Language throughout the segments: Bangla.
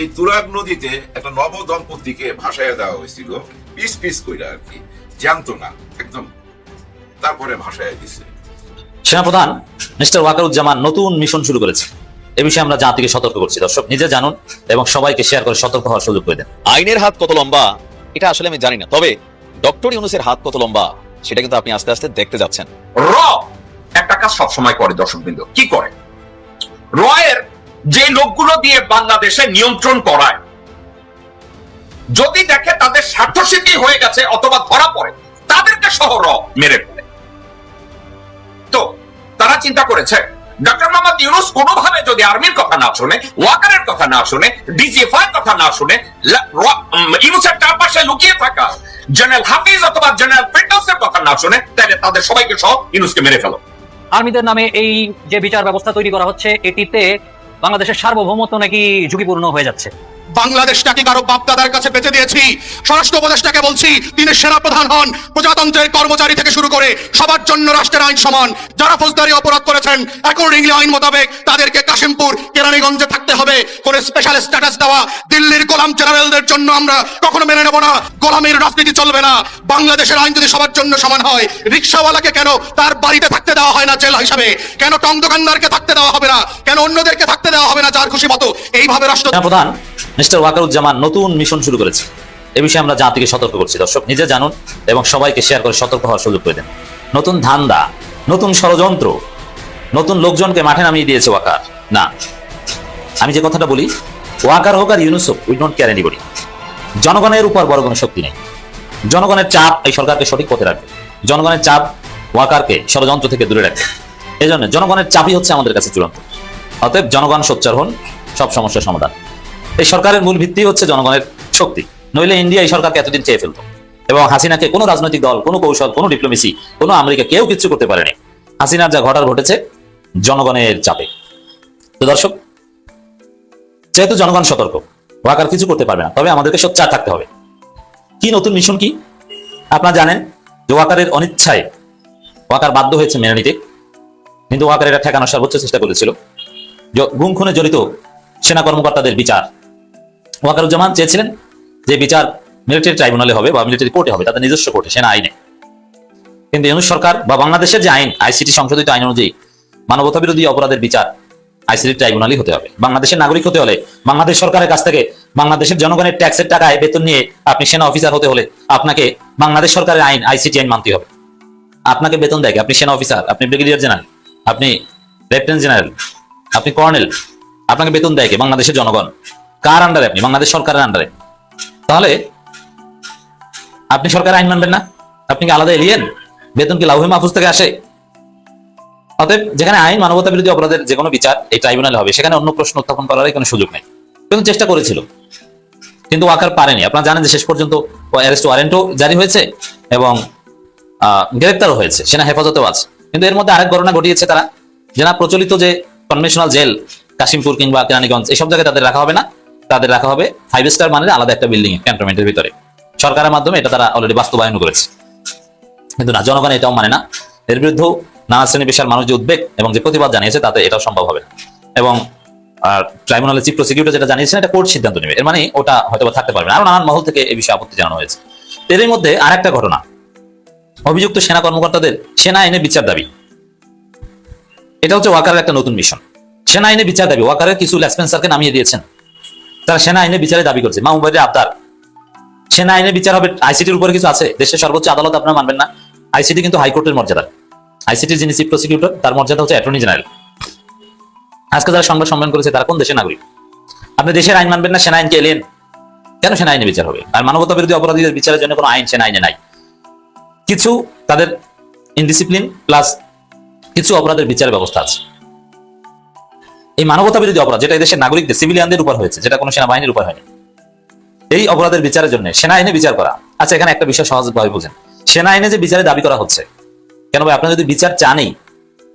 এই তুরাগ নদীতে একটা নব দম্পতিকে ভাসাইয়া দেওয়া হয়েছিল। পিস পিস কইরা আর কি। জানতো না একদম। তারপরে ভাসাইয়া দিছে। সেনাপ্রধান মিস্টার ওয়াকারুজ্জামান নতুন মিশন শুরু করেছে। এ বিষয়ে আমরা জাতিকে সতর্ক করছি। দর্শক নিজে জানুন এবং সবাইকে শেয়ার করে সতর্ক হওয়ার সুযোগ করে দেন। আইনের হাত কত লম্বা এটা আসলে আমি জানি না। তবে ডক্টর ইউনুসের হাত কত লম্বা সেটা কিন্তু আপনি আস্তে আস্তে দেখতে যাচ্ছেন। র একটা কাজ সবসময় করে দর্শকবৃন্দ। কি করে? র এর যে লোকগুলো দিয়ে বাংলাদেশে নিয়ন্ত্রণ করায়। যদি দেখে তাদের স্বার্থসিদ্ধি হয়ে গেছে অথবা ধরা পড়ে, তাদেরকে সহ র মেরে ফেলে। তো তারা চিন্তা করেছে ডক্টর মোহাম্মদ ইউনুস কোনোভাবে যদি আর্মির কথা না শুনে, ওয়াকারের কথা না শুনে ডিজিএফআই কথা না শুনে ইউনুসের চারপাশে লুকিয়ে থাকা জেনারেল হাফিজ অথবা জেনারেল ফিরদৌসের কথা না শুনে, তাহলে তাদের সবাইকে সহ ইউনুসকে মেরে ফেলো। আর্মিদের নামে এই যে বিচার ব্যবস্থা তৈরি করা হচ্ছে, এটিতে বাংলাদেশের সার্বভৌমত্ব নাকি ঝুঁকিপূর্ণ হয়ে যাচ্ছে? বাংলাদেশটাকে কারও বাপদাদার কাছে বেঁচে দিয়েছি। স্বরাষ্ট্র উপদেষ্টাকে বলছি, তিনি সেনা প্রধান হন। প্রজাতন্ত্রের কর্মচারী থেকে শুরু করে সবার জন্য রাষ্ট্রের আইন সমান। যারা ফৌজদারি অপরাধ করেছেন অ্যাকর্ডিংলি আইন মোতাবেক তাদেরকে কাশিমপুর, কেরানীগঞ্জে থাকতে হবে। করে স্পেশাল স্ট্যাটাস দেওয়া, দিল্লির গোলাম জেনারেলদের জন্য আমরা কখনো মেনে নেব না। গোলামের রাজনীতি চলবে না। বাংলাদেশের আইন যদি সবার জন্য সমান হয়, রিক্সাওয়ালাকে কেন তার বাড়িতে থাকতে দেওয়া হয় না জেল হিসাবে? কেন টং দোকানদারকে থাকতে দেওয়া হবে না? কেন অন্যদেরকে থাকতে দেওয়া হবে না যার খুশি মতো? এইভাবে রাষ্ট্র সেনাপ্রধান মিস্টার ওয়াকারুজ্জামান নতুন মিশন শুরু করেছে। এ বিষয়ে আমরা জাতিকে সতর্ক করছি। দর্শক, নিজে জানুন এবং সবাইকে শেয়ার করে সতর্ক হওয়ার সুযোগ করে দেন। নতুন ধান্দা, নতুন ষড়যন্ত্র, নতুন লোকজনকে মাঠে নামিয়ে দিয়েছে ওয়াকার। না, আমি যে কথাটা বলি, ওয়াকার হোক আর Yunus we don't care anybody জনগণের উপর বড় কোনো শক্তি নেই। জনগণের চাপ এই সরকারকে সঠিক পথে রাখবে। জনগণের চাপ ওয়াকারকে ষড়যন্ত্র থেকে দূরে রাখবে। এই জন্য জনগণের চাপই হচ্ছে আমাদের কাছে চূড়ান্ত। অতএব জনগণ সোচ্চার হন, সব সমস্যার সমাধান। এই সরকারের মূল ভিত্তি হচ্ছে জনগণের শক্তি। নইলে ইন্ডিয়া এই সরকারকে এতদিন চেয়ে ফেলতো। এবং হাসিনাকে কোনো রাজনৈতিক দল, কোনো কৌশল, কোনো ডিপ্লোমেসি কোনো আমেরিকা কেউ কিছু করতে পারেনি। হাসিনার যা ঘটার ঘটেছে জনগণের চাপে। তো দর্শক, যেহেতু জনগণ সতর্ক ওয়াকার কিছু করতে পারবে না, তবে আমাদেরকে সোচ্চার থাকতে হবে। কি নতুন মিশন কি? আপনারা জানেন যে ওয়াকারের অনিচ্ছায় ওয়াকার বাধ্য হয়েছে মেনে নিতে। কিন্তু ওয়াকার এটা ঠেকানোর সর্বোচ্চ চেষ্টা করেছিল। গুম খুনে জড়িত সেনা কর্মকর্তাদের বিচার ওয়াকারুজ্জামান চেয়েছিলেন যে বিচার মিলিটারি ট্রাইব্যুনালে হবে বা মিলিটারি কোর্টে হবে, তাদের নিজস্ব কোর্টে সেনা আইনে। কিন্তু ইউনুস সরকার বা বাংলাদেশের যে আইন আইসিটি সংশোধিত আইন অনুযায়ী মানবতা বিরোধী অপরাধের বিচার আইসিটি ট্রাইব্যুনালই হতে হবে। বাংলাদেশের নাগরিক হতে হলে, বাংলাদেশ সরকারের কাছ থেকে বাংলাদেশের জনগণের ট্যাক্সের টাকায় বেতন নিয়ে আপনি সেনা অফিসার হতে হলে আপনাকে বাংলাদেশ সরকারের আইন আইসিটি আইন মানতে হবে। আপনাকে বেতন দেয় আপনি সেনা অফিসার আপনি ব্রিগেডিয়ার জেনারেল আপনি লেফটেন্যান্ট জেনারেল আপনি কর্নেল আপনাকে বেতন দেয় বাংলাদেশের জনগণ। কার আন্ডারে? আপনি বাংলাদেশ সরকারের আন্ডারে। তাহলে আপনি সরকারের আইন মানবেন না? আপনি কি আলাদা এলিয়েন বেতন কি লাউহে মাহফুজ থেকে আসে? অতএব যেখানে আইন মানবতা বিরোধী অপরাধের যে কোনো বিচার এই ট্রাইব্যুনালে হবে। সেখানে অন্য প্রশ্ন উত্থাপন করার কোনো সুযোগ নেই। কিন্তু চেষ্টা করেছিল। কিন্তু ওয়াকার পারেনি। আপনারা জানেন যে শেষ পর্যন্ত অ্যারেস্ট ওয়ারেন্টও জারি হয়েছে এবং গ্রেপ্তারও হয়েছে। সেনা হেফাজতেও আছে। কিন্তু এর মধ্যে আরেক ঘটনা ঘটিয়েছে তারা। যে না প্রচলিত যে কনভেনশনাল জেল কাশিমপুর কিংবা কেরানীগঞ্জ এইসব জায়গায় তাদের রাখা হবে না। তাদের রাখা হবে। ফাইভ স্টার মানের আলাদা একটা বিল্ডিং এ ক্যান্টনমেন্টের ভিতরে। সরকারের মাধ্যমে এটা তারা অলরেডি বাস্তবায়ন করেছে। কিন্তু না, জনগণ এটাও মানে না। এর বিরুদ্ধেও নানা শ্রেণি পেশার মানুষ যে উদ্বেগ এবং যে প্রতিবাদ জানিয়েছে, তাতে এটাও সম্ভব হবে না। এবং, আর ট্রাইব্যুনালের চিফ প্রসিকিউটর যেটা জানিয়েছেন, এটা কোর্ট সিদ্ধান্ত নেবে। এর মানে ওটা হয়তো থাকতে পারবে না। আরও নানান মহল থেকে এই বিষয়ে আপত্তি জানানো হয়েছে। এর মধ্যে আরেকটা ঘটনা। অভিযুক্ত সেনা কর্মকর্তাদের সেনা আইনে বিচার দাবি। এটা হচ্ছে ওয়াকারের একটা নতুন মিশন সেনা আইনে বিচার দাবি। ওয়াকারের কিছু লেসপেন্সারকে নামিয়ে দিয়েছেন। তারা সেনা আইনে বিচারে দাবি করছে। মা মুবাইরের আবদার। সেনা আইনে বিচার হবে। আইসিটির উপরে কিছু আছে। দেশের সর্বোচ্চ আদালত আপনারা মানবেন না। আইসিটি কিন্তু হাইকোর্টের মর্যাদা। আইসিটির যিনি চিফ প্রসিকিউটর, তার মর্যাদা হচ্ছে অ্যাটর্নি জেনারেল। আজকে যারা সংবাদ সম্মেলন করেছে, তারা কোন দেশের নাগরিক? আপনি দেশের আইন মানবেন না, সেনা আইনকে এলেন কেন সেনা আইনে বিচার হবে? আর মানবতা বিরোধী অপরাধীদের বিচারের জন্য কোনো আইন, সেনা আইনে নাই। কিছু তাদের ইনডিসিপ্লিন প্লাস কিছু অপরাধের বিচারের ব্যবস্থা আছে। এই মানবতা বিরোধী অপরাধ, যেটা দেশের নাগরিকদের সিভিলিয়ানদের উপর হয়েছে, যেটা কোনো সেনাবাহিনীর উপর হয়নি। এই অপরাধের বিচারের জন্য সেনা আইনে বিচার করা। আচ্ছা এখানে একটা বিষয় সহজভাবে বুঝেন। সেনা আইনে যে বিচারে দাবি করা হচ্ছে, কেন ভাই, আপনার যদি বিচার চানই,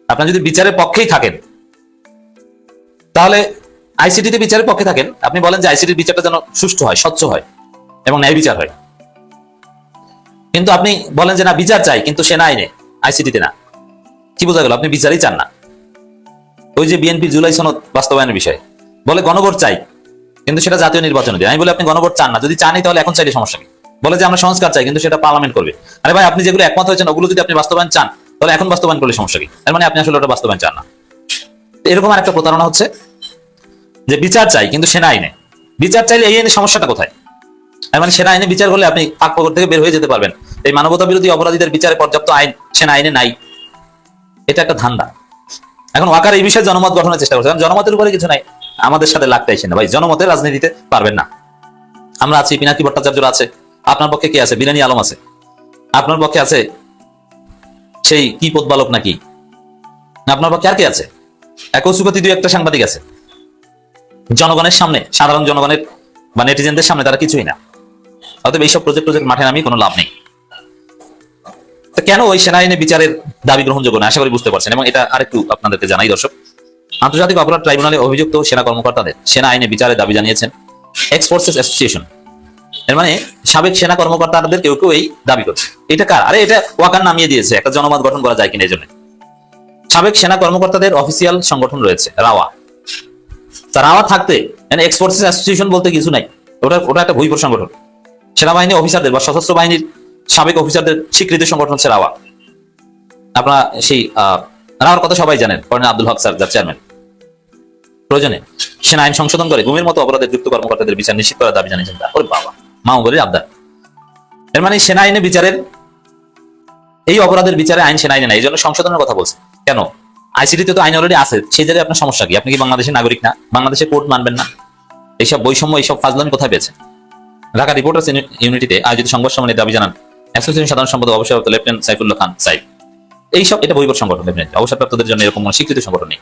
আপনার যদি বিচারের পক্ষেই থাকেন, তাহলে আইসিটিতে বিচারের পক্ষে থাকেন। আপনি বলেন যে আইসিটির বিচারটা যেন সুষ্ঠু হয়, স্বচ্ছ হয়, এবং ন্যায় বিচার হয়। কিন্তু আপনি বলেন যে না, বিচার চাই, কিন্তু সেনা আইনে আইসিটিতে না। কি বোঝা গেল? আপনি বিচারই চান না। ওই যে বিএনপি জুলাই সনদ বাস্তবায়নের বিষয়। বলে গণভোট চাই, কিন্তু সেটা জাতীয় নির্বাচনে দিয়ে। আমি বলি, আপনি গণভোট চান না। যদি চানই, তাহলে এখন চাইলে সমস্যা কি? বলে যে আমরা সংস্কার চাই, কিন্তু সেটা পার্লামেন্ট করবে। আরে ভাই, আপনি যেগুলো একমত হয়েছেন, ওগুলো যদি আপনি বাস্তবায়ন চান, তাহলে এখন বাস্তবায়ন করলে সমস্যা কি? তার মানে আপনি আসলে ওটা বাস্তবায়ন চান না। এরকম আরেকটা প্রতারণা হচ্ছে যে বিচার চাই, কিন্তু সেনা আইনে। বিচার চাইলে এই আইনে সমস্যাটা কোথায়? তার মানে সেনা আইনে বিচার করলে আপনি ফাঁক ফকর থেকে বের হয়ে যেতে পারবেন। এই মানবতা বিরোধী অপরাধীদের বিচারে পর্যাপ্ত আইন, সেনা আইনে নাই। এটা একটা ধান্দা। এখন ওয়াকার এই বিষয়ে জনমত গঠনের চেষ্টা করছে। কারণ জনমতের উপরে কিছু নাই। আমাদের সাথে লাগতে আসে না। ভাই জনমতের রাজনীতিতে পারবেন না। আমরা আছি, পিনাকি ভট্টাচার্য আছে। আপনার পক্ষে কে আছে? বিরানি আলম আছে। আপনার পক্ষে আছে সেই কি পদবালক নাকি? আপনার পক্ষে আর কে আছে? একসুপতি দুই একটা সাংবাদিক আছে। জনগণের সামনে, সাধারণ জনগণের বা নেটিজেনদের সামনে তারা কিছুই না। অতএব এইসব প্রজেক্ট প্রজেক্ট মাঠে নামিয়ে কোনো লাভ নেই। কেন ওই সেনা আইনে বিচারের দাবি গ্রহণযোগ্য না? আশা করি বুঝতে পারছেন। এবং এটা আরেকটু আপনাদেরকে জানাই, দর্শক। আন্তর্জাতিক অপরাধ ট্রাইব্যুনালে অভিযুক্ত সেনা কর্মকর্তাদের সেনা আইনে বিচারের দাবি জানিয়েছেন এক্স ফোর্সেস অ্যাসোসিয়েশন এর মানে সাবেক সেনা কর্মকর্তাদের কেউ কেউ এই দাবি করছে। এটা কার? আরে এটা ওয়াকার নামিয়ে দিয়েছে। একটা জনমত গঠন করা যায় কিনা এই জন্য। সাবেক সেনা কর্মকর্তাদের অফিসিয়াল সংগঠন রয়েছে, রাওয়া। তা রাওয়া থাকতে মানে এক্স ফোর্সেস অ্যাসোসিয়েশন বলতে কিছু নাই। ওটা ওটা একটা ভুইপুর সংগঠন। সেনাবাহিনী অফিসারদের বা সশস্ত্র বাহিনীর সাবেক অফিসারদের স্বীকৃত সংগঠন হচ্ছে রাওয়া। আপনারা সেই রাওয়ার কথা সবাই জানেন, কর্নেল আব্দুল হক স্যার, যার চেয়ারম্যান প্রয়োজনে সেনা আইন সংশোধন করে গুমের মতো অপরাধের যুক্ত কর্মকর্তাদের বিচার নিশ্চিত করার দাবি জানিয়েছেন। ওরে বাবা মাহবুবের আবদার। এর মানে সেনা আইনে বিচারের, এই অপরাধের বিচারে আইন সেনা আইনে এই জন্য সংশোধনের কথা বলছে। কেন? আইসিটিতে তো আইন অলরেডি আছে, সেই জায়গায় আপনার সমস্যা কি? আপনি কি বাংলাদেশের নাগরিক না? বাংলাদেশের কোর্ট মানবেন না? এইসব বৈষম্য, এইসব ফাজলামি কোথায় পেয়েছেন? ঢাকা রিপোর্টার্স ইউনিটিতে আয়োজিত সংবাদ সম্মেলনে দাবি জানান অ্যাসোসিয়েশন সাধারণ সম্পাদক অবসরপ্রাপ্ত লেফটেন্যান্ট সাইফুল্লাহ খান সাইফ। এইসব এটা বৈবর সংগঠন ডেফিনেটলি অবসরপ্রাপ্তদের জন্য এরকম কোনো স্বীকৃত সংগঠন নেই।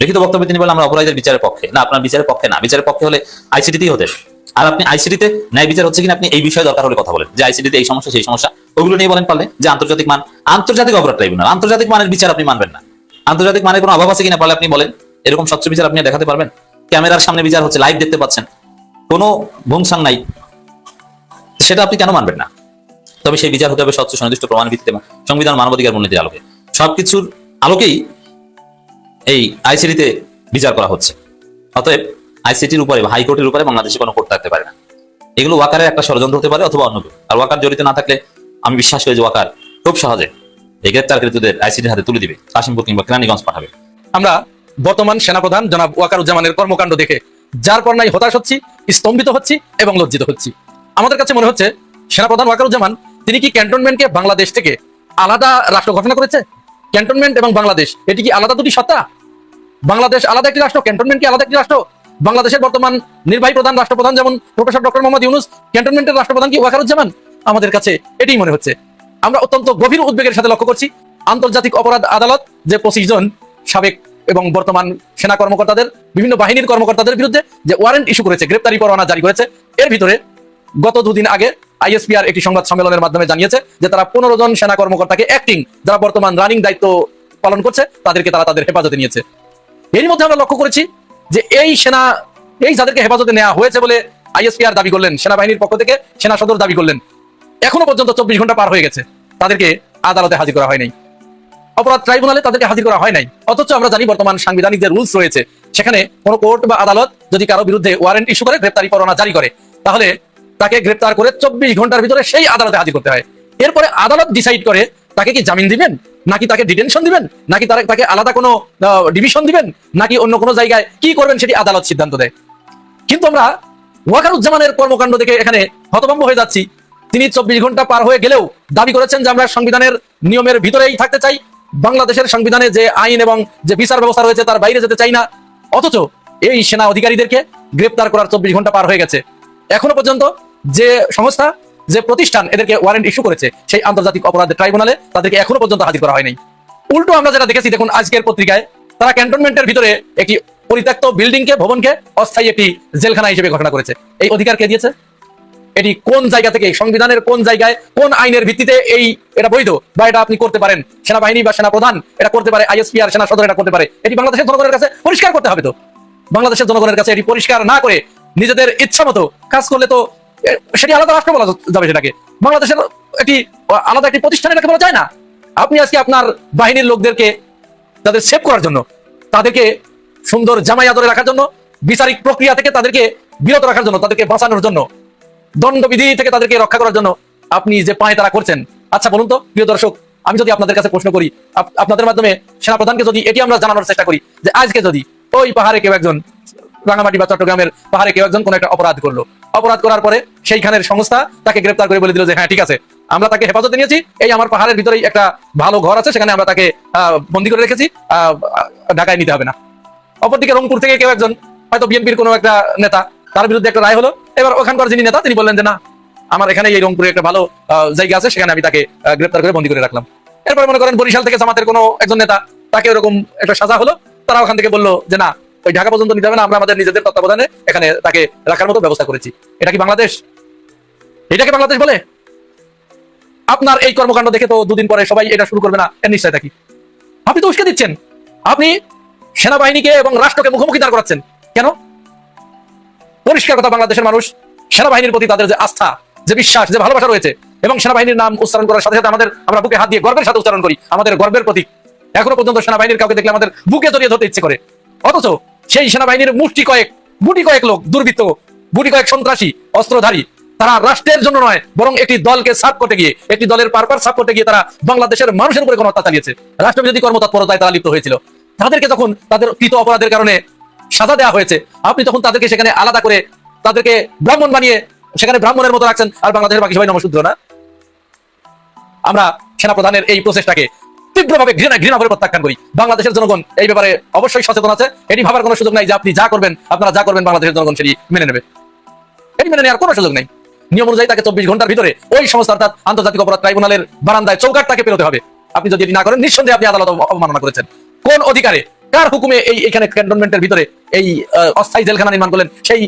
লিখিত বক্তব্যে তিনি বলেন, আমরা অপরাধীদের বিচারের পক্ষে। না, আপনার বিচারের পক্ষে না। বিচারের পক্ষে হলে আইসিটিতেই হতে আর আপনি আইসিটিতে ন্যায় বিচার হচ্ছে কিনা আপনি এই বিষয়ে দরকার হলে কথা বলেন। যে আইসিটিতে এই সমস্যা, সেই সমস্যা, ওগুলো নিয়ে বলেন পারলে। যে আন্তর্জাতিক মান, আন্তর্জাতিক অপরাধ ট্রাইব্যুনাল, আন্তর্জাতিক মানের বিচার আপনি মানবেন না। আন্তর্জাতিক মানের কোনো অভাব আছে কিনা পারলে আপনি বলেন। এরকম স্বচ্ছ বিচার আপনি দেখাতে পারবেন? ক্যামেরার সামনে বিচার হচ্ছে, লাইভ দেখতে পাচ্ছেন। কোনো ভুংসাং নাই। সেটা আপনি কেন মানবেন না? তবে সেই বিচার হতে হবে স্বচ্ছ সুনির্দিষ্ট প্রমাণ ভিত্তিতে এবং সংবিধান মানবাধিকার মূলনীতির আলোকে। সবকিছুর আলোকেই এই আইসিটিতে বিচার করা হচ্ছে। অতএব আইসিটির উপরে বা হাইকোর্টের উপরে বাংলাদেশে কোনো কোর্ট থাকতে পারে না। এগুলো ওয়াকারের একটা ষড়যন্ত্র হতে পারে অথবা অন্য আর ওয়াকার জড়িত না থাকলে আমি বিশ্বাস করি যে ওয়াকার খুব সহজে এই গ্রেপ্তারকৃতদের আইসিটির হাতে তুলে দিবে, কাশিমপুর কিংবা কেরানীগঞ্জ পাঠাবে। আমরা বর্তমান সেনাপ্রধান জনাব ওয়াকারুজ্জামানের কর্মকাণ্ড দেখে যার পর নাই হতাশ হচ্ছি, স্তম্ভিত হচ্ছি এবং লজ্জিত হচ্ছি। আমাদের কাছে মনে হচ্ছে সেনাপ্রধান ওয়াকারুজ্জামান তিনি কি ক্যান্টনমেন্টকে বাংলাদেশ থেকে আলাদা রাষ্ট্র ঘোষণা করেছে? ক্যান্টনমেন্ট এবং বাংলাদেশ, এটি কি আলাদা দুটি সত্তা? বাংলাদেশ আলাদা একটি রাষ্ট্র ক্যান্টনমেন্ট কি আলাদা একটি রাষ্ট্র? বাংলাদেশের বর্তমান নির্বাহী প্রধান রাষ্ট্রপ্রধান যেমন প্রফেসর ডক্টর মোহাম্মদ ইউনুস ক্যান্টনমেন্টের রাষ্ট্রপ্রধান কি ওয়াকারুজ্জামান? আমাদের কাছে এটাই মনে হচ্ছে। আমরা অত্যন্ত গভীর উদ্বেগের সাথে লক্ষ্য করছি, আন্তর্জাতিক অপরাধ আদালত যে পঁচিশ জন সাবেক এবং বর্তমান সেনা কর্মকর্তাদের, বিভিন্ন বাহিনীর কর্মকর্তাদের বিরুদ্ধে যে ওয়ারেন্ট ইস্যু করেছে, গ্রেপ্তারি পরোয়ানা জারি করেছে, এর ভিতরে গত দুদিন আগে আইএসপিআর একটি সংবাদ সম্মেলনের মাধ্যমে জানিয়েছে যে তারা পনেরো জন সেনা কর্মকর্তাকে অ্যাক্টিং যারা বর্তমান রানিং দায়িত্ব পালন করছে, তাদেরকে তারা তাদের হেফাজতে নিয়েছে। এর মধ্যে আমরা লক্ষ্য করেছি যে এই সেনা, এই যাদেরকে হেফাজতে নেওয়া হয়েছে বলে আইএসপিআর দাবি করলেন, সেনাবাহিনীর পক্ষ থেকে সেনা সদর দাবি করলেন। এখনও পর্যন্ত চব্বিশ ঘণ্টা পার হয়ে গেছে। তাদেরকে আদালতে হাজির করা হয় নাই। অপরাধ ট্রাইব্যুনালে তাদেরকে হাজির করা হয় নাই। অথচ আমরা জানি বর্তমান সাংবিধানিক যে রুলস রয়েছে। সেখানে কোনো কোর্ট বা আদালত যদি কারও বিরুদ্ধে ওয়ারেন্ট ইস্যু করে, গ্রেপ্তারি পরোয়ানা জারি করে, তাহলে তাকে গ্রেপ্তার করে চব্বিশ ঘণ্টার ভিতরে সেই আদালতে হাজির করতে হয়। এরপরে আদালত ডিসাইড করে তাকে কি জামিন দিবেন? নাকি তাকে ডিটেনশন দিবেন? নাকি তারা- তাকে আলাদা কোনো ডিভিশন দিবেন? নাকি অন্য কোনো জায়গায় কি করবেন সেটি আদালত সিদ্ধান্ত দেয়। কিন্তু আমরা ওয়াকারুজ্জামানের কর্মকাণ্ড দেখে এখানে হতভম্ব হয়ে যাচ্ছি। তিনি চব্বিশ ঘণ্টা পার হয়ে গেলেও দাবি করেছেন যে আমরা সংবিধানের নিয়মের ভিতরেই থাকতে চাই। বাংলাদেশের সংবিধানে যে আইন এবং যে বিচার ব্যবস্থা রয়েছে তার বাইরে যেতে চাই না। অথচ এই সেনা অধিকারীদেরকে গ্রেপ্তার করার চব্বিশ ঘণ্টা পার হয়ে গেছে। এখনও পর্যন্ত যে সংস্থা, যে প্রতিষ্ঠান এদেরকে ওয়ারেন্ট ইস্যু করেছে, সেই আন্তর্জাতিক অপরাধ ট্রাইব্যুনালে তাদেরকে এখনও পর্যন্ত হাজির করা হয়নি। উল্টো আমরা যেটা দেখেছি, দেখুন, আজকের পত্রিকায় তারা ক্যান্টনমেন্টের ভিতরে একটি পরিত্যক্ত বিল্ডিংকে ভবনকে অস্থায়ী একটি জেলখানা হিসেবে ঘোষণা করেছে। এই অধিকার কে দিয়েছে? এটি কোন জায়গা থেকে, সংবিধানের কোন জায়গায়, কোন আইনের ভিত্তিতে এই এটা বৈধ বা এটা আপনি করতে পারেন? সেনাবাহিনী বা সেনা প্রধান এটা করতে পারে আইএসপি আর সেনা সদর এটা করতে পারে। এটি বাংলাদেশের জনগণের কাছে পরিষ্কার করতে হবে তো। বাংলাদেশের জনগণের কাছে এটি পরিষ্কার না করে নিজেদের ইচ্ছা মতো কাজ করলে তো সেটি আলাদা রাষ্ট্র বলা যাবে সেটাকে। বাংলাদেশের একটি আলাদা একটি প্রতিষ্ঠান এটাকে বলা যায় না। আপনি আজকে আপনার বাহিনীর লোকদেরকে তাদের সেভ করার জন্য, তাদেরকে সুন্দর জামাই আদরে রাখার জন্য, বিচারিক প্রক্রিয়া থেকে তাদেরকে বিরত রাখার জন্য, তাদেরকে বাঁচানোর জন্য, দণ্ডবিধি থেকে তাদেরকে রক্ষা করার জন্য আপনি যে পায়ে তারা করছেন। আচ্ছা বলুন তো, প্রিয় দর্শক, আমি যদি আপনাদের কাছে প্রশ্ন করি আপনাদের মাধ্যমে সেনাপ্রধানকে যদি এটি আমরা জানানোর চেষ্টা করি, যে আজকে যদি ওই পাহাড়ে কেউ একজন রাঙামাটি বা চট্টগ্রামের পাহাড়ে কেউ একজন কোন একটা অপরাধ করল। অপরাধ করার পরে সেইখানের সংস্থা তাকে গ্রেপ্তার করে বলে দিল যে হ্যাঁ ঠিক আছে, আমরা তাকে হেফাজতে নিয়েছি এই আমার পাহাড়ের ভিতরেই একটা ভালো ঘর আছে, সেখানে আমরা তাকে বন্দি করে রেখেছি। ঢাকায় নিতে হবে না। অপরদিকে রংপুর থেকে কেউ একজন, হয়তো বিএনপির কোনো একটা নেতা, তার বিরুদ্ধে একটা রায় হলো। এবার ওখানকার যিনি নেতা, তিনি বললেন যে, না, আমার এখানে এই রংপুরে একটা ভালো জায়গা আছে, সেখানে আমি তাকে গ্রেপ্তার করে বন্দি করে রাখলাম। এরপরে মনে করেন বরিশাল থেকে জামাতের কোনো একজন নেতা, তাকে এরকম একটা সাজা হলো। তারা ওখান থেকে বলল যে, না ওই ঢাকা পর্যন্ত নিতে হবে না, আমরা আমাদের নিজেদের তত্ত্বাবধানে এখানে তাকে রাখার মতো ব্যবস্থা করেছি। এটা কি বাংলাদেশ? এটাকে বাংলাদেশ বলে? আপনার এই কর্মকাণ্ড দেখে তো দুদিন পরে সবাই এটা শুরু করবে না, এর নিশ্চয় থাকি আপনি তো উস্কে দিচ্ছেন। আপনি সেনাবাহিনীকে এবং রাষ্ট্রকে মুখোমুখি দাঁড় করাচ্ছেন। কেন? পরিষ্কার কথা, বাংলাদেশের মানুষ সেনাবাহিনীর প্রতি তাদের যে আস্থা, যে বিশ্বাস, যে ভালোবাসা রয়েছে, এবং সেনাবাহিনীর নাম উচ্চারণ করার সাথে সাথে আমাদের আমরা বুকে হাত দিয়ে গর্বের সাথে উচ্চারণ করি, আমাদের গর্বের প্রতীক। এখনও পর্যন্ত সেনাবাহিনীর কাউকে দেখলে আমাদের বুকে জড়িয়ে ধরতে ইচ্ছে করে। অথচ সেই সেনাবাহিনীর মুষ্টি কয়েক, গুটি কয়েক লোক দুর্বৃত্ত, গুটি কয়েক সন্ত্রাসী, অস্ত্রধারী। তারা রাষ্ট্রের জন্য নয়, বরং একটি দলকে সাফ করতে গিয়ে, একটি দলের পারপার সাফ করতে গিয়ে তারা বাংলাদেশের মানুষের উপরে কোনো চালিয়েছে। রাষ্ট্রবিরোধী কর্মতৎপরতায় তারা লিপ্ত হয়েছিল, তাদেরকে যখন তাদের কৃত অপরাধের কারণে সাজা দেওয়া হয়েছে, আপনি তখন তাদেরকে সেখানে আলাদা করে, তাদেরকে ব্রাহ্মণ বানিয়ে সেখানে ব্রাহ্মণের মতো রাখছেন, আর বাংলাদেশের বাকি সবাই নমশূদ্র না? আমরা সেনাপ্রধানের এই প্রচেষ্টাকে তীব্রভাবে ঘৃণা ঘৃণা করে প্রত্যাখ্যান করি। বাংলাদেশের জনগণ এই ব্যাপারে অবশ্যই সচেতন আছে। এটি ভাবার কোনো সুযোগ নাই যে আপনি যা করবেন, আপনারা যা করবেন বাংলাদেশের জনগণ সেটি মেনে নেবে। এটি মেনে নেওয়ার কোনো সুযোগ নেই। নিয়ম অনুযায়ী তাকে চব্বিশ ঘণ্টার ভিতরে ওই সংস্থা অর্থাৎ আন্তর্জাতিক অপরাধ ট্রাইব্যুনালের বারান্দায় চৌকাট তাকে পেরোতে হবে। আপনি যদি এটি না করেন, নিঃসন্দেহে আপনি আদালত অবমাননা করেছেন। কোন অধিকারে, কার হুকুমে এই এখানে ক্যান্টনমেন্টের ভিতরে এই অস্থায়ী জেলখানা নির্মাণ করলেন, সেই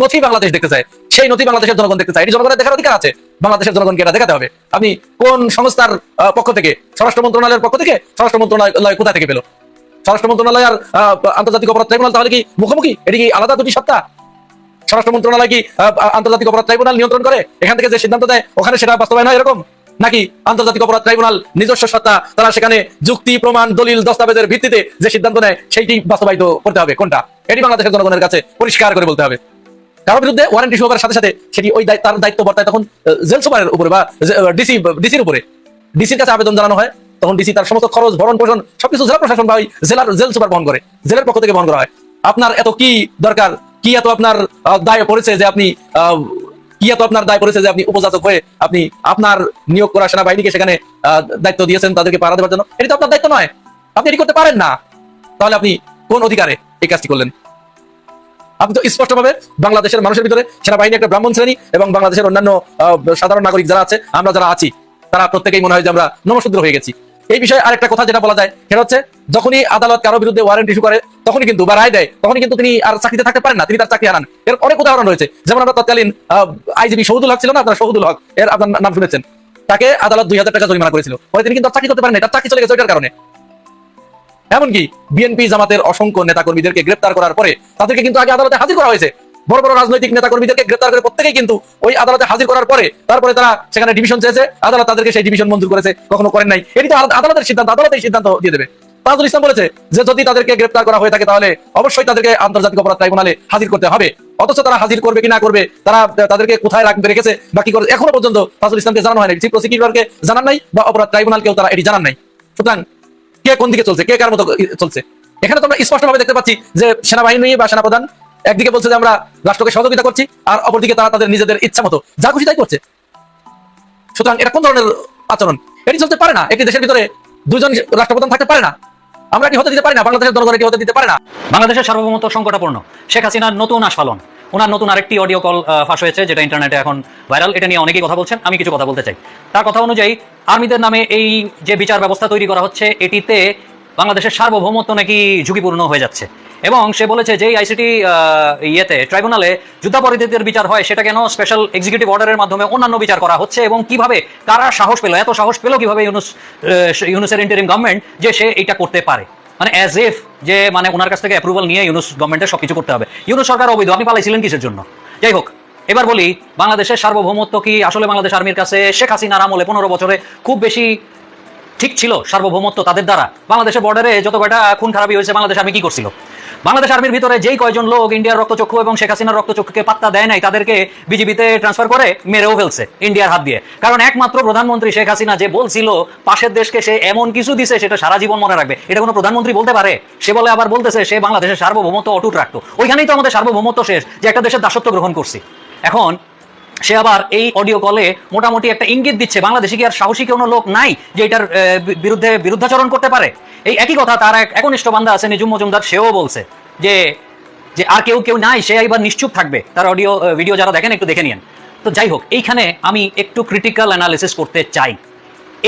নথি বাংলাদেশ দেখতে চায়, সেই নথি বাংলাদেশের জনগণ দেখতে চায়। এটি জনগণের দেখার অধিকার আছে। বাংলাদেশের জনগণকে এটা দেখাতে হবে। আপনি কোন সংস্থার পক্ষ থেকে, স্বরাষ্ট্র মন্ত্রণালয়ের পক্ষ থেকে স্বরাষ্ট্র মন্ত্রণালয় কোথা থেকে পেল? স্বরাষ্ট্র মন্ত্রণালয় আর আন্তর্জাতিক অপরাধ ট্রাইব্যুনাল তাহলে কি মুখোমুখি? এটি কি আলাদা দুটি সত্তা? স্বরাষ্ট্র মন্ত্রণালয় কি আন্তর্জাতিক অপরাধ ট্রাইব্যুনাল নিয়ন্ত্রণ করে? এখান থেকে যে সিদ্ধান্ত দেয়, ওখানে সেটা বাস্তবায়ন হয় এরকম? নাকি আন্তর্জাতিক অপরাধ ট্রাইব্যুনাল নিজস্ব সত্তা, তারা সেখানে যুক্তি, প্রমাণ, দলিল, দস্তাবেজের ভিত্তিতে যে সিদ্ধান্ত নেয়, সেইটি বাস্তবায়িত করতে হবে। কোনটা? এটি বাংলাদেশের জনগণের কাছে পরিষ্কার করে বলতে হবে। কারোর বিরুদ্ধে ওয়ারেন্ট ইস্যু করার সাথে সাথে সেটি ওই তার দায়িত্ব বর্তায় তখন জেল সুপারের উপরে বা ডিসি ডিসির উপরে। ডিসির কাছে আবেদন জানানো হয়, তখন ডিসি তার সমস্ত খরচ, ভরণ পোষণ সবকিছু জেলা প্রশাসন বা ওই জেলার জেল সুপার বহন করে, জেলের পক্ষ থেকে বহন করা হয়। আপনার এত কি দরকার? কি এত আপনার দায় পড়েছে যে আপনি কি এত আপনার দায় পড়েছে যে আপনি উপযাচক হয়ে আপনি আপনার নিয়োগ করা সেনাবাহিনীকে সেখানে দায়িত্ব দিয়েছেন তাদেরকে পাড়া দেওয়ার জন্য? এটি তো আপনার দায়িত্ব নয়। আপনি এটি করতে পারেন না। তাহলে আপনি কোন অধিকারে এই কাজটি করলেন? আপনি তো স্পষ্টভাবে বাংলাদেশের মানুষের ভিতরে সেনাবাহিনী একটা ব্রাহ্মণ শ্রেণি এবং বাংলাদেশের অন্যান্য সাধারণ নাগরিক যারা আছে, আমরা যারা আছি, তারা প্রত্যেকেই মনে হয় যে আমরা নমশূদ্র হয়ে গেছি। এই বিষয়ে আরেকটা কথা যেটা বলা যায়, সেটা হচ্ছে যখনই আদালত কারও বিরুদ্ধে ওয়ারেন্ট ইস্যু করে, তখনই কিন্তু বা রায় দেয়, তখনই কিন্তু তিনি আর চাকরিতে থাকতে পারেন না, তিনি তার চাকরি হারান। এর অনেক উদাহরণ রয়েছে। যেমন আমরা তৎকালীন আইজিবি শহীদুল হক ছিল না, আপনার শহীদুল হক, এর আপনার নাম শুনেছেন। তাকে আদালত দুই হাজার টাকা জরিমানা করেছিল। পরে তিনি কিন্তু চাকরি করতে পারেন তার চাকরি চলে গেছে ওইটার কারণে। এমনকি বিএনপি জামাতের অসংখ্য নেতাকর্মীদেরকে গ্রেপ্তার করার পরে তাদেরকে কিন্তু আগে আদালতে হাজির করা হয়েছে। বড় বড় রাজনৈতিক নেতাকর্মীদেরকে গ্রেপ্তার করে প্রত্যেকেই কিন্তু ওই আদালতে হাজির করার পরে তারপরে তারা সেখানে ডিভিশন চেয়েছে, আদালত তাদেরকে সেই ডিভিশন মঞ্জুর করেছে, কখনো করেন নাই। এটি তো আদালতের সিদ্ধান্ত আদালতের সিদ্ধান্ত দিয়ে দেবে। তাজুল ইসলাম বলেছে যে যদি তাদেরকে গ্রেপ্তার করা হয়ে থাকে তাহলে অবশ্যই তাদেরকে আন্তর্জাতিক অপরাধ ট্রাইব্যুনালে হাজির করতে হবে। অথচ তারা হাজির করবে কি না করবে, তারা তাদেরকে কোথায় রাখবে, রেখেছে বা কি করে, এখনও পর্যন্ত তাজুল ইসলামকে জানানো হয়নি। চিফ প্রসিকিউটরকে জানান নাই বা অপরাধ ট্রাইব্যুনালকেও তারা এটি জানান নাই। সুতরাং কে কোন দিকে চলছে? কে কার মতো চলছে? এখানে তো আমরা স্পষ্টভাবে দেখতে পাচ্ছি যে সেনাবাহিনী বা সেনাপ্রধান একদিকে বলছে যে আমরা রাষ্ট্রকে সহযোগিতা করছি আর অপরদিকে তারা তাদের নিজেদের ইচ্ছা মতো যা খুশি তাই করছে। সুতরাং এটা কোন ধরনের আচরণ? এটি চলতে পারে না। একটি দেশের ভিতরে দুজন রাষ্ট্রপ্রধান থাকতে পারে না। আমরা এটি হতে দিতে পারি না। বাংলাদেশের জনগণ এটি হতে দিতে পারে না। বাংলাদেশের সার্বভৌমত্ব সংকটাপূর্ণ শেখ হাসিনার নতুন আস্ফালন। ওনার নতুন আরেকটি অডিও কল ফাঁস হয়েছে, যেটা ইন্টারনেটে এখন ভাইরাল। এটা নিয়ে অনেকেই কথা বলছেন। আমি কিছু কথা বলতে চাই। তার কথা অনুযায়ী আর্মিদের নামে এই যে বিচার ব্যবস্থা তৈরি করা হচ্ছে, এটিতে বাংলাদেশের সার্বভৌমত্ব নাকি ঝুঁকিপূর্ণ হয়ে যাচ্ছে। এবং সে বলেছে যে আইসিটি ইয়েতে, ট্রাইব্যুনালে যুদ্ধাপরাধীদের বিচার হয়, সেটা কেন স্পেশাল এক্সিকিউটিভ অর্ডারের মাধ্যমে অন্যান্য বিচার করা হচ্ছে এবং কীভাবে, কারা সাহস পেল, এত সাহস পেল কীভাবে ইউনুস ইউনুসের ইন্টারিম গভর্নমেন্ট যে সে এটা করতে পারে? মানে অ্যাজ ইফ যে মানে ওনার কাছ থেকে অ্যাপ্রুভাল নিয়ে ইউনুস গভর্নমেন্টের সবকিছু করতে হবে। ইউনুস সরকার অবৈধ, আপনি পালাইছিলেন কিসের জন্য? যাই হোক এবার বলি, বাংলাদেশের সার্বভৌমত্ব কি আসলে বাংলাদেশ আর্মির কাছে শেখ হাসিনার আমলে পনেরো বছরে খুব বেশি ঠিক ছিল সার্বভৌমত্ব তাদের দ্বারা? বাংলাদেশের বর্ডারে যত কয়টা খুন খারাপি হয়েছে, বাংলাদেশ আর্মি কি করছিল? বাংলাদেশ আর্মির ভিতরে যেই কয়জন লোক ইন্ডিয়ার রক্তচক্ষু এবং শেখ হাসিনার রক্তচক্ষুকে পাত্তা দেয় নাই, তাদেরকে বিজিবিতে ট্রান্সফার করে মেরেও ফেলছে ইন্ডিয়ার হাত দিয়ে। কারণ একমাত্র প্রধানমন্ত্রী শেখ হাসিনা যে বলছিল, পাশের দেশকে সে এমন কিছু দিছে সেটা সারা জীবন মনে রাখবে। এটা কোনো প্রধানমন্ত্রী বলতে পারে? সে বলে আবার বলতেছে, সে বাংলাদেশের সার্বভৌমত্ব অটুট রাখতো। ওইখানেই তো আমাদের সার্বভৌমত্ব শেষ, যে একটা দেশের দাসত্ব গ্রহণ করছি। এখন সে আবার এই অডিও কলে মোটামুটি একটা ইঙ্গিত দিচ্ছে, বাংলাদেশে কি আর সাহসী কোনো লোক নাই যে এটার বিরুদ্ধে বিরুদ্ধাচরণ করতে পারে? এই একই কথা তার এক একনিষ্ঠ বান্ধা আছে নিজুম মজুমদার, সেও বলছে যে যে আর কেউ কেউ নাই, সে এবার নিশ্চুপ থাকবে। তার অডিও ভিডিও যারা দেখেন, একটু দেখে নিন তো যাই হোক, এইখানে আমি একটু ক্রিটিক্যাল অ্যানালিসিস করতে চাই।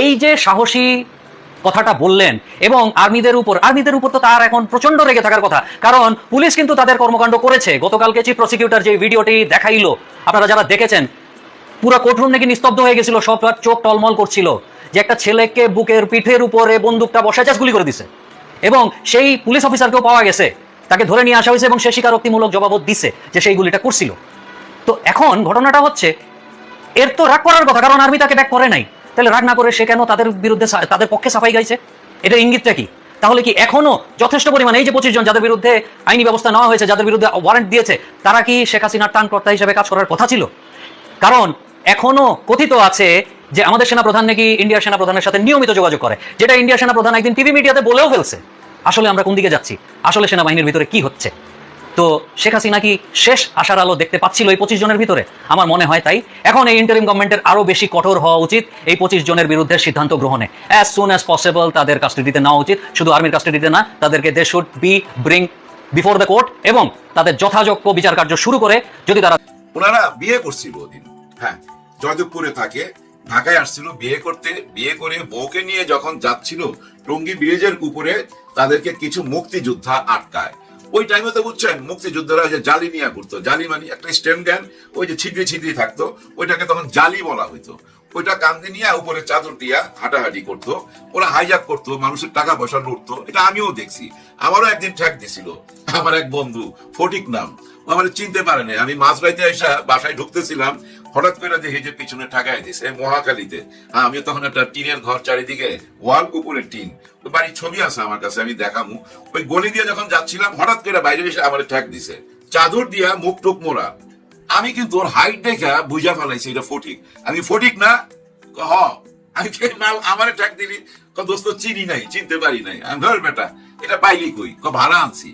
এই যে সাহসী কথাটা বললেন এবং আর্মিদের উপর আর্মিদের উপর তো তার এখন প্রচণ্ড রেগে থাকার কথা। কারণ পুলিশ কিন্তু তাদের কর্মকাণ্ড করেছে। গতকালকে চিফ প্রসিকিউটর যে ভিডিওটি দেখাইলো, আপনারা যারা দেখেছেন, পুরো কোর্টরুম নাকি নিস্তব্ধ হয়ে গেছিল, সব চোখ টলমল করছিল যে একটা ছেলেকে বুকের পিঠের উপরে বন্দুকটা বসে চাষ গুলি করে দিছে। এবং সেই পুলিশ অফিসারকেও পাওয়া গেছে। তাকে ধরে নিয়ে আসা হয়েছে এবং সে স্বীকারোক্তিমূলক জবাবও দিছে যে সেই গুলিটা করছিল। তো এখন ঘটনাটা হচ্ছে, এর তো রাগ করার কথা, কারণ আর্মি তাকে ব্যাক করে নাই। তাহলে রাগ না করে সে কেন তাদের বিরুদ্ধে তাদের পক্ষে সাফাই গাইছে? এটা ইঙ্গিতটা কি? তাহলে কি এখনও যথেষ্ট পরিমাণে এই যে পঁচিশ জন যাদের বিরুদ্ধে আইনি ব্যবস্থা নেওয়া হয়েছে, যাদের বিরুদ্ধে ওয়ারেন্ট দিয়েছে, তারা কি শেখ হাসিনার টানকর্তা হিসেবে কাজ করার কথা ছিল? কারণ এখনও কথিত আছে যে আমাদের সেনাপ্রধান নাকি ইন্ডিয়ার সেনাপ্রধানের সাথে নিয়মিত যোগাযোগ করে, যেটা ইন্ডিয়ার সেনাপ্রধান একদিন টিভি মিডিয়াতে বলেও ফেলছে। আসলে আমরা কোন দিকে যাচ্ছি? আসলে সেনাবাহিনীর ভিতরে কি হচ্ছে? তো শেখ হাসিনা কি শেষ আশার আলো দেখতে পাচ্ছিল এই পঁচিশ জনের ভিতরে? আমার মনে হয় তাই। এখন এই ইন্টারিম গভর্নমেন্টের আরও বেশি কঠোর হওয়া উচিত এই পঁচিশ জনের বিরুদ্ধে সিদ্ধান্ত গ্রহণে। অ্যাজ সুন অ্যাজ পসিবল তাদের কাস্টাডিতে নেওয়া উচিত। শুধু আর্মির কাস্টাডিতে না, তাদেরকে they should be bring before the court এবং তাদের যথাযোগ্য বিচার কার্য শুরু করে যদি তারা ওনারা বিয়ে করছিল ওদিন। হ্যাঁ জয়দেবপুরে থাকে। ঢাকায় আসছিল, বিয়ে করতে, বিয়ে করে বউকে নিয়ে যখন যাচ্ছিল টঙ্গী ব্রিজের উপরে, তাদেরকে কিছু মুক্তিযোদ্ধা আটকায়। ওই টাইমে তো বুঝছেন, মুক্তিযোদ্ধারা ওই যে জালি নিয়ে ঘুরতো। জালি মানে একটা স্টেম জ্ঞান ওই যে ছিদ্রি ছিদ্রি থাকতো, ওইটাকে তখন জালি বলা হইতো। ওইটা কান্দে নিয়ে উপরে চাদর দিয়া হাঁটাহাঁটি করতো, ওরা হাইজাক করতো, মানুষের টাকা পয়সা লুটতো, এটা আমিও দেখছি। আমারও একদিন ঠেক দিছিল, আমার এক বন্ধু, ফটিক নাম আমার চিনতে পারে না আমি মাঝরাইতে এসে বাসায় ঢুকতেছিলাম হঠাৎ করে যে পিছনে ঠাকায় দিছে মহাকালীতে হ্যাঁ আমি তখন একটা টিনের ঘর চারিদিকে, ওয়াল উপরে টিন। ওই বাড়ির ছবি আছে আমার কাছে, আমি দেখামু। ওই গলি দিয়ে যখন যাচ্ছিলাম, হঠাৎ করে বাইরে এসে আমার ঠেক দিছে। চাদর দিয়া মুখ টুক মোড়া। আমি কিন্তু ওর হাইট দেখা বুঝা ফেলাইছি, এটা ফটিক। আমি ফটিক না হ। আমি মাল আমারে ঠেক দিলি? দোস্ত, চিনি নাই, চিনতে পারি নাই। আমি ধর বেটা, এটা পাইলি কই? ভাড়া আনছি।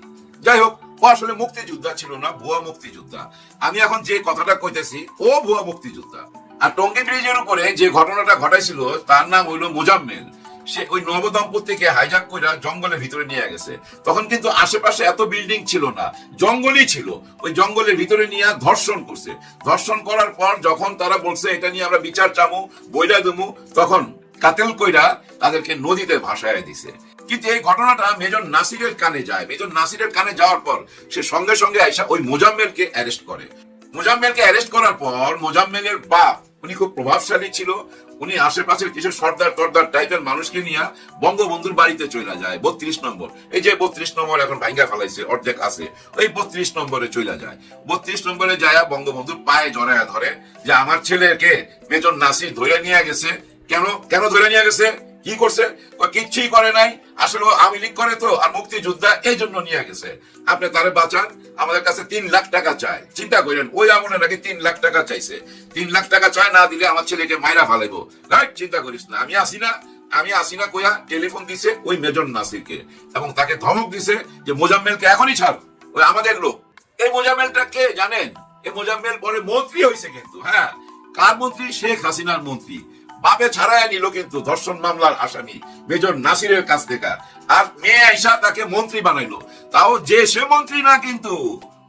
যাই হোক ও আসলে মুক্তিযোদ্ধা ছিল না, ভুয়া মুক্তিযোদ্ধা। আমি এখন যে কথাটা কইতেছি, ও ভুয়া মুক্তিযোদ্ধা। আর টঙ্গী ব্রিজের উপরে যে ঘটনাটা ঘটাইছিল, তার নাম হইল মোজাম্মেল। সে ওই নবদম্পতিকে হাইজাক করে জঙ্গলের ভিতরে নিয়ে গেছে। তখন কিন্তু আশেপাশে এত বিল্ডিং ছিল না, জঙ্গলই ছিল। ওই জঙ্গলের ভিতরে নিয়ে ধর্ষণ করছে। ধর্ষণ করার পর যখন তারা বলছে, এটা নিয়ে আমরা বিচার চামু, বইলা দেবো তখন কাতেল কইরা তাদেরকে নদীতে ভাসায় দিছে। কিন্তু এই ঘটনাটা মেজর নাসিরের কানে যায়। মেজর নাসিরের কানে যাওয়ার পর সে সঙ্গে সঙ্গে আইসা ওই মোজাম্মেলকে অ্যারেস্ট করে। মোজাম্মেলকে অ্যারেস্ট করার পর মোজাম্মেলের বাপ, উনি খুব প্রভাবশালী ছিল, উনি আশেপাশের কিছু সর্দার টর্দার টাইপের মানুষকে নিয়ে বঙ্গবন্ধুর বাড়িতে চলে যায়, বত্রিশ নম্বর। এই যে বত্রিশ নম্বর এখন ভাঙ্গা ফেলাইছে, অর্ধেক আছে, ওই বত্রিশ নম্বরে চলে যায়। বত্রিশ নম্বরে যায় বঙ্গবন্ধুর পায়ে জড়ায় ধরে যে আমার ছেলেকে মেজর নাসির ধরে নিয়ে গেছে। কেন? কেন ধরে নিয়ে গেছে? কি করছে? কিচ্ছুই করে নাই। আসলে আওয়ামী লীগ করে তো, আর মুক্তিযোদ্ধা এই জন্য নিয়ে গেছে। আপনি তারে বাঁচান, আমাদের কাছে তিন লাখ টাকা চায়। চিন্তা করেন, ওই আমলে নাকি তিন লাখ টাকা চাইছে। তিন লাখ টাকা চায়, না দিলে আমার ছেলেকে মাইরা ফালাইবো। রাইট, চিন্তা করিস না। আমি আসি না, আমি আসি না কইয়া টেলিফোন দিছে ওই মেজর নাসিরকে। এবং তাকে ধমক দিছে যে, মোজাম্মেলকে এখনই ছাড়। ওই আমাদের লোক। এই মোজাম্মেলটা কে জানেন? এই মোজাম্মেল পরে মন্ত্রী হয়েছে কিন্তু হ্যাঁ। কার মন্ত্রী? শেখ হাসিনার মন্ত্রী। বাপে ছাড়াই নিল কিন্তু ধর্ষণ মামলার আসামি, মেজর নাসিরের কাছ থেকে। আর মেয়ে আইসা তাকে মন্ত্রী বানাইলো। তাও যে সে মন্ত্রী না কিন্তু,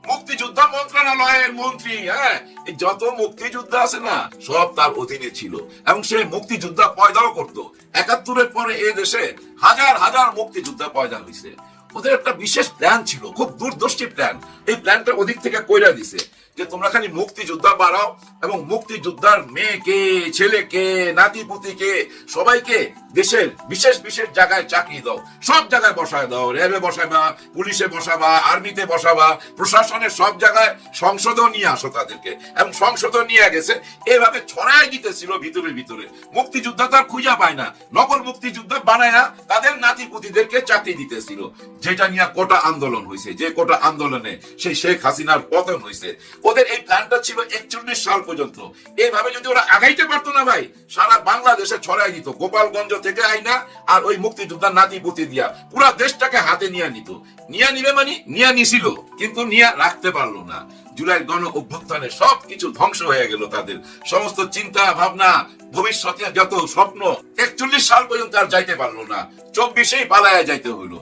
মুক্তিযোদ্ধা মন্ত্রণালয়ের মন্ত্রী হ্যাঁ? যত মুক্তিযোদ্ধা আছে না, সব তার অধীনে ছিল। এবং সে মুক্তিযোদ্ধা পয়দাও করত। একাত্তরের পরে এ দেশে হাজার হাজার মুক্তিযোদ্ধা পয়দা হয়েছে ওদের একটা বিশেষ প্ল্যান ছিল, খুব দূরদর্শী প্ল্যান এই প্ল্যানটা ওদিক থেকে কইরা দিছে। যে তোমরা খালি মুক্তিযোদ্ধা বাড়াও এবং মুক্তিযোদ্ধার মেয়েকে, ছেলেকে, নাতিপুতিকে, সবাইকে দেশের বিশেষ বিশেষ জায়গায় চাকরি দাও। সব জায়গায় বসায় দাও। র্যাবে বসাবা পুলিশে বসাবা আর্মিতে বসাবা প্রশাসনের সব জায়গায় সংসদও নিয়ে আসো তাদেরকে। এবং সংসদও নিয়ে গেছে, এভাবে ছড়াই দিতেছিল ভিতরে ভিতরে। মুক্তিযোদ্ধা তার খুঁজা পায় না। নকল মুক্তিযোদ্ধা বানায় না, তাদের নাতিপুতিদেরকে চাকরি দিতেছিল। যেটা নিয়ে কোটা আন্দোলন হয়েছে যে কোটা আন্দোলনে সেই শেখ হাসিনার পতন হয়েছে ওদের এই প্ল্যানটা ছিল একচল্লিশ সাল পর্যন্ত। এইভাবে যদি ওরা আগাইতে পারতো না ভাই, সারা বাংলাদেশে ছড়াই দিত, গোপালগঞ্জ থেকে আইনা আর ওই মুক্তিযোদ্ধার নাতিপুতি দিয়া। পুরা দেশটাকে হাতে নিয়ে নিত। নিয়ে নিবে মানে নিয়ে নিছিল, কিন্তু নিয়ে রাখতে পারল না। জুলাই গণ অভ্যুত্থানে সব কিছু ধ্বংস হয়ে গেল তাদের। সমস্ত চিন্তা, ভাবনা ভবিষ্যতে যত স্বপ্ন, একচল্লিশ সাল পর্যন্ত আর যাইতে পারল না। চব্বিশেই পালায়া যাইতে হইল।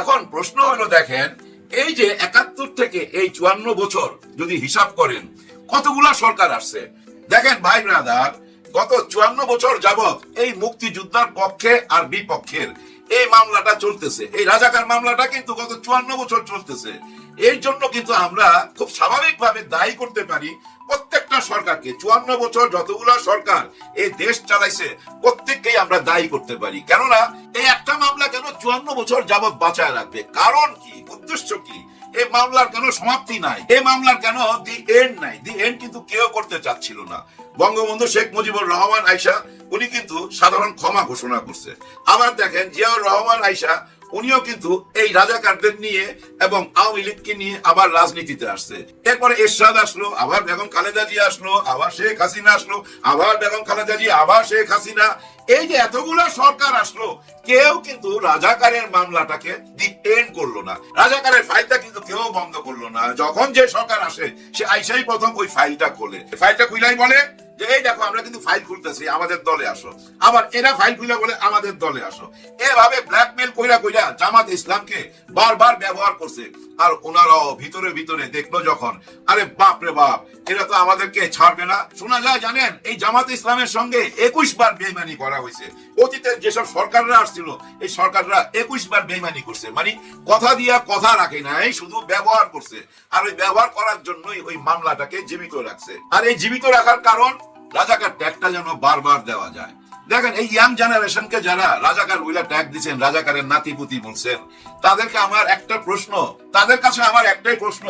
এখন প্রশ্ন হলো, দেখেন এই যে একাত্তর থেকে এই চুয়ান্ন বছর যদি হিসাব করেন, কতগুলা সরকার আসছে? দেখেন ভাই ব্রাদার, গত চুয়ান্ন বছর যাবত এই মুক্তিযোদ্ধার পক্ষে আর বিপক্ষের এই মামলাটা চলতেছে। এই রাজাকার মামলাটা কিন্তু গত চুয়ান্ন বছর চলতেছে। এর জন্য কিন্তু আমরা খুব স্বাভাবিকভাবে দায়ী করতে পারি প্রত্যেকটা সরকারকে। চুয়ান্ন বছর যতগুলা সরকার এই দেশ চালাইছে প্রত্যেককেই আমরা দায়ী করতে পারি। কেননা, এই একটা মামলা কেন চুয়ান্ন বছর যাবৎ বাঁচায় রাখবে? কারণ কি? উদ্দেশ্য কি? এই মামলার কেন সমাপ্তি নাই? এই মামলার কেন দি এন্ড নাই? দি এন্ড কিন্তু কেউ করতে চাচ্ছিল না। বঙ্গবন্ধু শেখ মুজিবুর রহমান আইসা উনি কিন্তু সাধারণ ক্ষমা ঘোষণা করছে। আবার দেখেন, জিয়াউর রহমান আইসা উনিও কিন্তু এই রাজাকারদের নিয়ে এবং আওয়ামী লীগকে নিয়ে আবার রাজনীতিতে আসছে। এরপরে এরশাদ আসলো, আবার বেগম খালেদা জিয়া আসলো, আবার শেখ হাসিনা আসলো, আবার বেগম খালেদা জিয়া, আবার শেখ হাসিনা। এই যে এতগুলো সরকার আসলো, কেউ কিন্তু রাজাকারের মামলাটাকে দি এন্ড করল না। রাজাকারের ফাইলটা কিন্তু কেউ বন্ধ করল না। যখন যে সরকার আসে, সে আইসাই প্রথম ওই ফাইলটা খোলে। ফাইলটা খুলাই বলে যে, এই দেখো, আমরা কিন্তু ফাইল খুলতেছি, আমাদের দলে আসো। আবার এরা ফাইল খুলে বলে, আমাদের দলে আসো। এভাবে ব্ল্যাকমেল কইরা কইরা জামাত ইসলামকে বারবার ব্যবহার করছে। আর ওনারাও ভিতরে ভিতরে দেখল যখন, আরে বাপ রে বাপ, এরা তো আমাদেরকে ছাড়বে না। শোনা যায়, জানেন, এই জামাত ইসলামের সঙ্গে একুশ বার বেইমানি করা হয়েছে। অতীতে যেসব সরকাররা আসছিল, এই সরকাররা একুশ বার বেইমানি করছে। মানে কথা দিয়া কথা রাখে নাই, শুধু ব্যবহার করছে। আর ওই ব্যবহার করার জন্যই ওই মামলাটাকে জীবিত রাখছে। আর এই জীবিত রাখার কারণ রাজাকার ট্যাগটা যেন বারবার দেওয়া যায়। দেখেন, এই ইয়াং জেনারেশনকে যারা রাজাকার উইলা ট্যাগ দিচ্ছেন রাজাকারের নাতিপুতি বলছেন, তাদেরকে আমার একটা প্রশ্ন, তাদের কাছে আমার একটাই প্রশ্ন,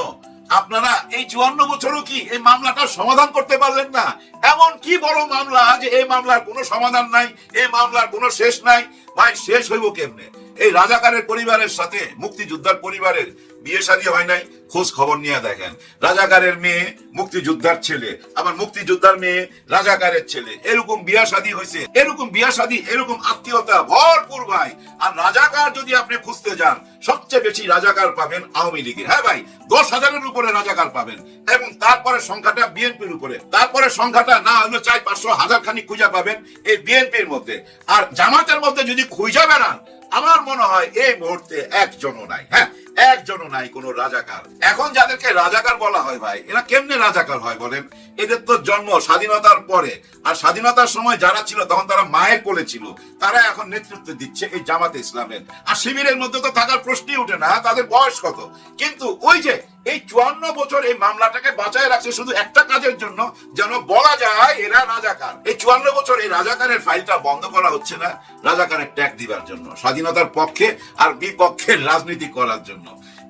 আপনারা এই চুয়ান্ন বছরও কি এই মামলাটা সমাধান করতে পারলেন না? এমন কি বড় মামলা যে এই মামলার কোনো সমাধান নাই, এই মামলার কোনো শেষ নাই? ভাই, শেষ হইব কেমনে? এই রাজাকারের পরিবারের সাথে, মুক্তিযোদ্ধার পরিবারের বিয়ে শাদী হয় নাই? খোঁজ খবর নিয়ে দেখেন। রাজাকারের মেয়ে মুক্তিযোদ্ধার ছেলে, আবার মুক্তিযোদ্ধার মেয়ে রাজাকারের ছেলে। এরকম বিয়া শাদী হয়েছে এরকম বিয়া শাদী এরকম আত্মীয়তা ভরপুর ভাই। আর রাজাকার যদি আপনি খুঁজতে যান, সবচেয়ে বেশি রাজাকার পাবেন আওয়ামী লীগের। হ্যাঁ ভাই, দশ হাজারের উপরে রাজাকার পাবেন। এবং তারপরে সংখ্যাটা বিএনপির উপরে। তারপরে সংখ্যাটা না হলো চাই পাঁচশো হাজার খানি খুঁজা পাবেন এই বিএনপির মধ্যে। আর জামাতের মধ্যে যদি খুঁজা বেড়ান আমার মনে হয় এই মুহূর্তে একজনও নাই হ্যাঁ? একজনও নাই কোনো রাজাকার। এখন যাদেরকে রাজাকার বলা হয় ভাই, এরা কেমনে রাজাকার হয় বলেন? এদের তো জন্ম স্বাধীনতার পরে। আর স্বাধীনতার সময় যারা ছিল, তখন তারা মায়ের কোলে ছিল। তারা এখন নেতৃত্ব দিচ্ছে এই জামাতে ইসলামের। আর শিবিরের মধ্যে তো থাকার প্রশ্নই ওঠে না, তাদের বয়স কত? কিন্তু ওই যে, এই চুয়ান্ন বছর এই মামলাটাকে বাঁচায় রাখছে শুধু একটা কাজের জন্য, যেন বলা যায় এরা রাজাকার। এই চুয়ান্ন বছর এই রাজাকারের ফাইলটা বন্ধ করা হচ্ছে না, রাজাকারের ট্যাগ দিবার জন্য, স্বাধীনতার পক্ষে আর বিপক্ষের রাজনীতি করার জন্য।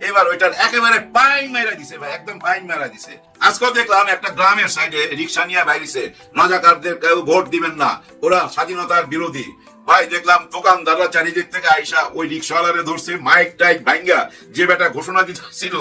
এবার ওইটার একেবারে পাইন মেরা দিছে ভাই একদম পাইন মেরা দিছে। আজকাল দেখলাম একটা গ্রামের সাইডে রিক্সা নিয়ে বাইরেছে। রাজাকারদের কেউ ভোট দিবেন না, ওরা স্বাধীনতার বিরোধী। ভাই, দেখলাম দোকানদাররা চারিদিক থেকে আইসা ওই রিক্সাওয়ালারে ধরছে, মাইক টাইক ভাঙ্গা যে বেটা ঘোষণা দিতেছিল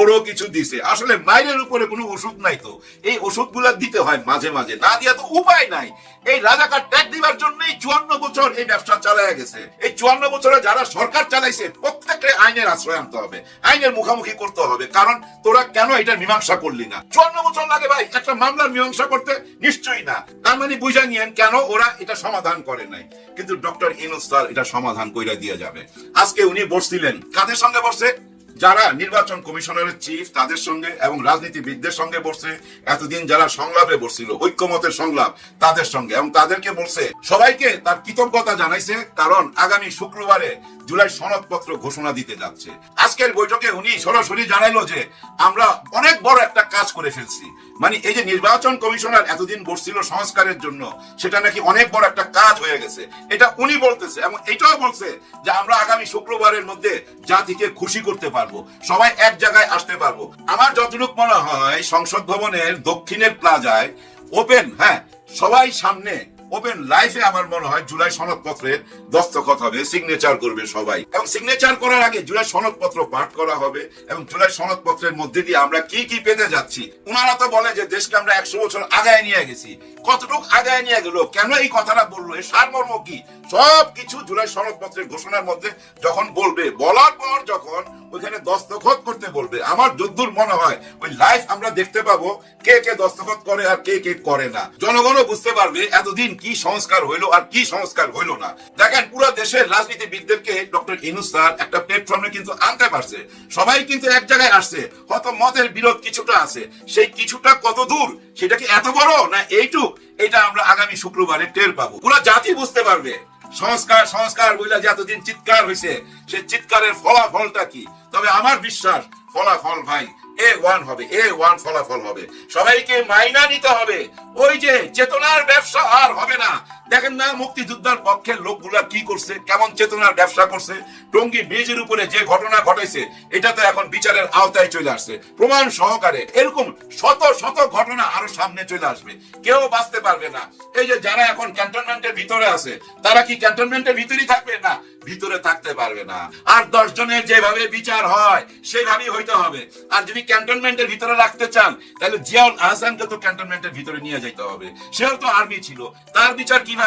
ওরও কিছু দিছে। আসলে মাইরের উপরে কোনো ওষুধ নাই তো। এই ওষুধগুলা দিতে হয় মাঝে মাঝে, না দিয়া তো উপায় নাই। এই রাজাকার ট্যাগ দিবার জন্যই চুয়ান্ন বছর এই ব্যবসা চালায় গেছে। এই চুয়ান্ন বছরে যারা সরকার চালাইছে, প্রত্যেককে আইনের আশ্রয় আনতে হবে। আইনের মুখোমুখি করতে হবে, কারণ তোরা কেন এটা মীমাংসা করলি না? চুয়ান্ন বছর লাগে ভাই, একটা মামলার মীমাংসা করতে? নিশ্চয়ই না। তার মানে বুঝা নিয়েন কেন ওরা এটা সমাধান করে নাই। কিন্তু ডক্টর ইনুস এটা সমাধান কইরা দিয়ে যাবে। আজকে উনি বসছিলেন। কাদের সঙ্গে বসছে? যারা নির্বাচন কমিশনারের চিফ তাদের সঙ্গে এবং রাজনীতিবিদদের সঙ্গে বসছে, এতদিন যারা সংলাপে বসছিল, ঐক্যমতের সংলাপ তাদের সঙ্গে এবং তাদেরকে বলছে, সবাইকে তার কৃতজ্ঞতা জানাইছে কারণ আগামী শুক্রবারে জুলাই সনদপত্র ঘোষণা দিতে যাচ্ছে। আজকের বৈঠকে উনি সরাসরি জানাইলো যে, আমরা অনেক বড় একটা কাজ করে ফেলছি। মানে এই যে নির্বাচন কমিশনার এতদিন বসছিল সংস্কারের জন্য, সেটা নাকি অনেক বড় একটা কাজ হয়ে গেছে। এটা উনি বলতেছে এবং এটাও বলছে যে, আমরা আগামী শুক্রবারের মধ্যে জাতিকে খুশি করতে পারব। সবাই এক জায়গায় আসতে পারব। আমার যতটুকু মনে হয়, সংসদ ভবনের দক্ষিণের প্লাজায় ওপেন হ্যাঁ সবাই সামনে ওপেন লাইফে আমার মনে হয় জুলাই সনদপত্রের দস্তখত হবে সিগনেচার করবে সবাই। এবং সিগনেচার করার আগে জুলাই সনদপত্র পাঠ করা হবে এবং জুলাই সনদপত্রের মধ্যে দিয়ে আমরা কি কি পেতে যাচ্ছি? ওনারা তো বলে যে দেশকে আমরা একশো বছর আগায় নিয়ে গেছি। কতটুকু আগায় নিয়ে গেল? কেন এই কথাটা বলল? এর সারমর্ম কি? সব কিছু জুলাই সনদপত্রের ঘোষণার মধ্যে যখন বলবে, বলার পর যখন ওইখানে দস্তখত করতে বলবে, আমার যদ্দূর মনে হয় ওই লাইফ আমরা দেখতে পাবো কে কে দস্তখত করে আর কে কে করে না। জনগণও বুঝতে পারবে এতদিন কি সংস্কার হইল আর কি সংস্কার হইল না? দেখেন, পুরো দেশের রাজনীতিবিদদেরকে ডক্টর ইনুস স্যার একটা প্ল্যাটফর্মে কিন্তু আনতে পারছে। সবাই কিন্তু এক জায়গায় আসছে। হয়তো মতের বিরোধ কিছুটা আছে। সেই কিছুটা কত দূর? সেটা কি এত বড় না এইটুক? এটা আমরা আগামী শুক্রবারে টের পাবো। পুরো জাতি বুঝতে পারবে। সংস্কার সংস্কার বইলা যে এতদিন চিৎকার হয়েছে সেই চিৎকারের ফলাফলটা কি? তবে আমার বিশ্বাস, ফলাফল ভাই এ ওয়ান হবে এ ওয়ান ফলাফল হবে। সবাইকে মাইনা নিতে হবে। ওই যে চেতনার ব্যবসা আর হবে না। দেখেন না, মুক্তিযোদ্ধার পক্ষের লোকগুলা কি করছে, কেমন চেতনার ব্যবসা করছে, টঙ্গী ব্রিজের উপরে যে ঘটনা ঘটেছে এটা তো এখন বিচারের আওতায় চলে আসছে। প্রমাণ সহকারে এরকম শত শত ঘটনা আরও সামনে চলে আসবে। কেউ বাঁচতে পারবে না। এই যে যারা এখন ক্যান্টনমেন্টের ভিতরে আছে, তারা কি ক্যান্টনমেন্টের ভিতরেই থাকবে? না, ভিতরে থাকতে পারবে না। আর দশ জনের যেভাবে বিচার হয়, সেভাবেই হইতে হবে। আর যদি ক্যান্টনমেন্টের ভিতরে রাখতে চান, তাহলে জিয়াউল আহসানকে তো ক্যান্টনমেন্টের ভিতরে নিয়ে যেতে হবে। সেও তো আর্মি ছিল। তার বিচার কীভাবে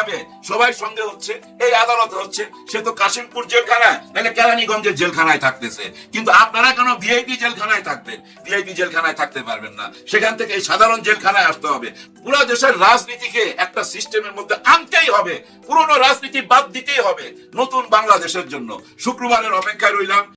সবাই সঙ্গে হচ্ছে? এই আদালত হচ্ছে। সে তো কাশিমপুর জেলখানায়, নাহলে কেরানীগঞ্জের জেলখানায় থাকতেছে। কিন্তু আপনারা কেন ভিআইপি জেলখানায় থাকবেন? ভিআইপি জেলখানায় থাকতে পারবেন না। সেখান থেকে এই সাধারণ জেলখানায় আসতে হবে। পুরো দেশের রাজনীতিকে একটা সিস্টেমের মধ্যে আনতেই হবে। পুরনো রাজনীতি বাদ দিতেই হবে। নতুন বাংলাদেশের জন্য। শুক্রবারের অপেক্ষায় রইলাম।